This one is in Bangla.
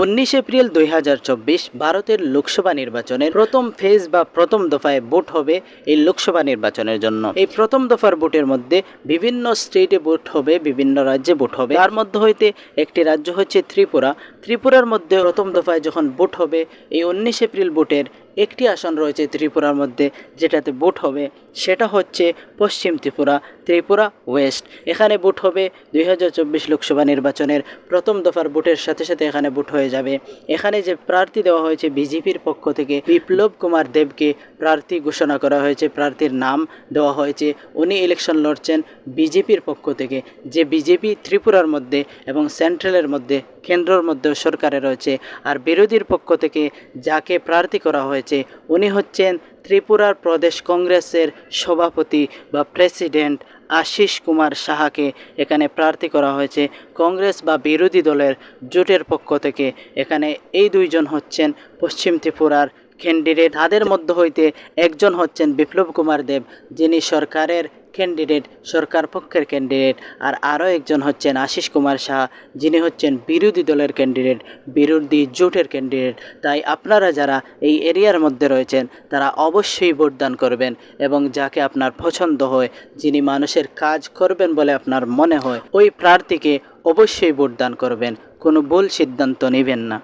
উনিশ এপ্রিল দুই হাজার চব্বিশ ভারতের লোকসভা নির্বাচনের প্রথম ফেজ বা প্রথম দফায় ভোট হবে এই লোকসভা নির্বাচনের জন্য। এই প্রথম দফার ভোটের মধ্যে বিভিন্ন স্টেটে ভোট হবে, বিভিন্ন রাজ্যে ভোট হবে। তার মধ্যে হইতে একটি রাজ্য হচ্ছে ত্রিপুরা। ত্রিপুরার মধ্যে প্রথম দফায় যখন ভোট হবে, এই উনিশ এপ্রিল ভোটের একটি আসন রয়েছে ত্রিপুরার মধ্যে যেটাতে ভোট হবে, সেটা হচ্ছে পশ্চিম ত্রিপুরা। ত্রিপুরা ওয়েস্ট। এখানে ভোট হবে দুই হাজার চব্বিশ লোকসভা নির্বাচনের প্রথম দফার ভোটের সাথে সাথে এখানে ভোট হয়ে যাবে। এখানে যে প্রার্থী দেওয়া হয়েছে বিজেপির পক্ষ থেকে বিপ্লব কুমার দেবকে প্রার্থী ঘোষণা করা হয়েছে। প্রার্থীর নাম দেওয়া হয়েছে। উনি ইলেকশন লড়ছেন বিজেপির পক্ষ থেকে। যে বিজেপি ত্রিপুরার মধ্যে এবং সেন্ট্রালের মধ্যে, কেন্দ্রর মধ্যেও সরকারে রয়েছে। আর বিরোধীর পক্ষ থেকে যাকে প্রার্থী করা হয়েছে, উনি হচ্ছেন ত্রিপুরার প্রদেশ কংগ্রেসের সভাপতি বা প্রেসিডেন্ট আশিস কুমার সাহাকে এখানে প্রার্থী করা হয়েছে। কংগ্রেস বা বিরোধী দলের জোটের পক্ষ থেকে এখানে এই দুইজন হচ্ছেন পশ্চিম ত্রিপুরার ক্যান্ডিডেট তাদের মধ্য হইতে একজন হচ্ছেন বিপ্লব কুমার দেব, যিনি সরকারের ক্যান্ডিডেট সরকার পক্ষের ক্যান্ডিডেট আর আরও একজন হচ্ছেন আশিস কুমার শাহ যিনি হচ্ছেন বিরোধী দলের ক্যান্ডিডেট বিরোধী জোটের ক্যান্ডিডেট তাই আপনারা যারা এই এরিয়ার মধ্যে রয়েছেন, তারা অবশ্যই ভোটদান করবেন এবং যাকে আপনার পছন্দ হয়, যিনি মানুষের কাজ করবেন বলে আপনার মনে হয়, ওই প্রার্থীকে অবশ্যই ভোটদান করবেন। কোনো ভুল সিদ্ধান্ত নেবেন না।